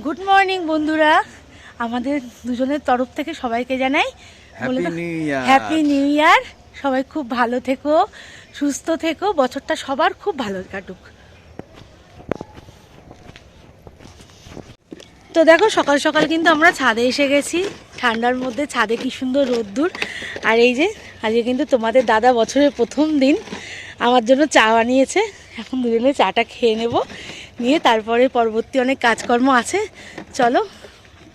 Good morning বন্ধুরা। আমাদের দুজনের তরফ থেকে সবাইকে জানাই. হ্যাপি নিউ ইয়ার সবাই খুব ভালো থেকো সুস্থ থেকো বছরটা সবার খুব ভালো কাটুক। তো দেখো সকাল সকাল কিন্তু আমরা ছাদে এসে গেছি। ঠান্ডার মধ্যে ছাদে কি সুন্দর রোদ্দুর। আর এই যে আজকে কিন্তু তোমাদের দাদা বছরের প্রথম দিন। আমার জন্য চা বানিয়েছে। এখন দুজনে চাটা খেয়ে নেব। নিয়ে তারপরে পরবর্তী অনেক কাজকর্ম আছে। চলো,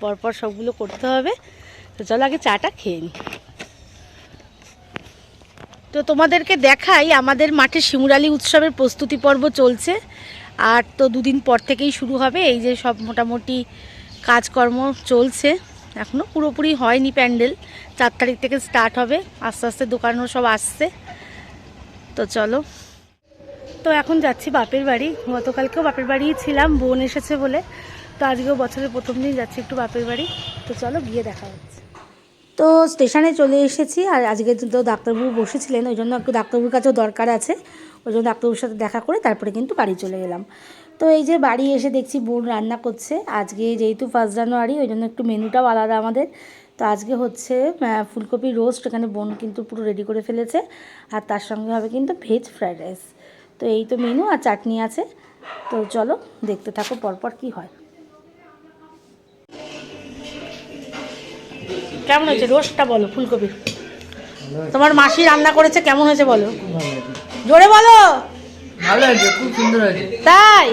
পরপর সবগুলো করতে হবে। তো চলো আগে চাটা খেয়ে নিই তো তোমাদেরকে দেখাই, আমাদের মাঠে শিমুরালি উৎসবের প্রস্তুতি পর্ব চলছে। আর তো দুদিন পর থেকেই শুরু হবে। এই যে সব মোটামুটি কাজকর্ম চলছে। এখনও পুরোপুরি হয়নি প্যান্ডেল। চার তারিখ থেকে স্টার্ট হবে। আস্তে আস্তে দোকানও সব আসছে। তো চলো। তো এখন যাচ্ছি বাপের বাড়ি। গতকালকেও বাপের বাড়িই ছিলাম, বোন এসেছে বলে। তো আজকেও বছরের প্রথম দিন যাচ্ছি একটু বাপের বাড়ি। তো চলো গিয়ে দেখা হচ্ছে। তো স্টেশনে চলে এসেছি আর আজকে তো ডাক্তারবাবু বসেছিলেন, ওই জন্য একটু ডাক্তারবাবুর কাছেও দরকার আছে। ওই জন্য ডাক্তারবাবুর সাথে দেখা করে তারপরে কিন্তু বাড়ি চলে গেলাম তো এই যে বাড়ি এসে দেখছি বোন রান্না করছে। আজকে যেহেতু ফার্স্ট জানুয়ারি ওই জন্য একটু মেনুটাও আলাদা আমাদের। তো আজকে হচ্ছে ফুলকপি রোস্ট এখানে বোন কিন্তু পুরো রেডি করে ফেলেছে। আর তার সঙ্গে হবে কিন্তু ভেজ ফ্রাইড রাইস তো এই তো মেনু আর চাটনি আছে। তো চলো দেখতে থাকো পরপর কি হয়। কেমন হয়েছে? রোস্টটা বলো ফুলকপির। তোমার মাসি রান্না করেছে কেমন হয়েছে বলো। জোরে বলো। ভালো হয়েছে খুব সুন্দর হয়েছে। তাই?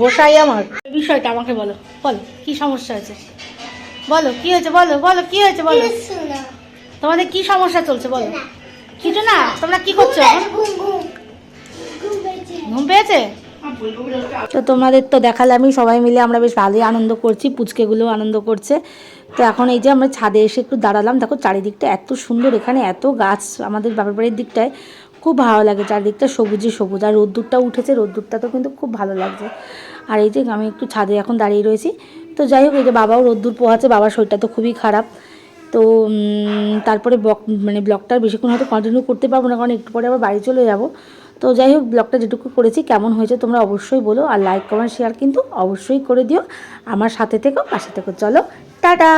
গোসাই আমার। বিষয়টা আমাকে বলো। বলো কি সমস্যা আছে বলো কি হয়েছে? বলো বলো কি হয়েছে? বলো। তোমাদের কি সমস্যা চলছে? বলো। কিছু না? তোমরা কি করছ ঘুম তো তোমাদের তো দেখালামই, সবাই মিলে আমরা বেশ ভালোই আনন্দ করছি পুচকেগুলো আনন্দ করছে। তো এখন এই যে আমরা ছাদে এসে একটু দাঁড়ালাম, দেখো চারিদিকটা এত সুন্দর, এখানে এত গাছ আমাদের বাপের বাড়ির দিকটায়, খুব ভালো লাগে চারিদিকটা সবুজে সবুজ, আর রোদ্দুরটা উঠেছে, রোদ্দুরটা তো কিন্তু খুব ভালো লাগছে। আর এই যে আমি একটু ছাদে এখন দাঁড়িয়ে রয়েছি, তো যাই হোক, এই যে বাবাও রোদ্দুর পোহাচ্ছে, বাবার শরীরটা তো খুবই খারাপ। তো তারপরে ব্লগ মানে ব্লগটা বেশিক্ষণ হয়তো কন্টিনিউ করতে পারব না, কারণ একটু পরে আবার বাড়ি চলে যাব। তো যাই হোক ব্লগটা যেটুকু করেছি, কেমন হয়েছে তোমরা অবশ্যই বলো আর লাইক কমেন্ট শেয়ার কিন্তু অবশ্যই করে দিও। আমার সাথে থেকো, পাশে থেকো। চলো, টাটা!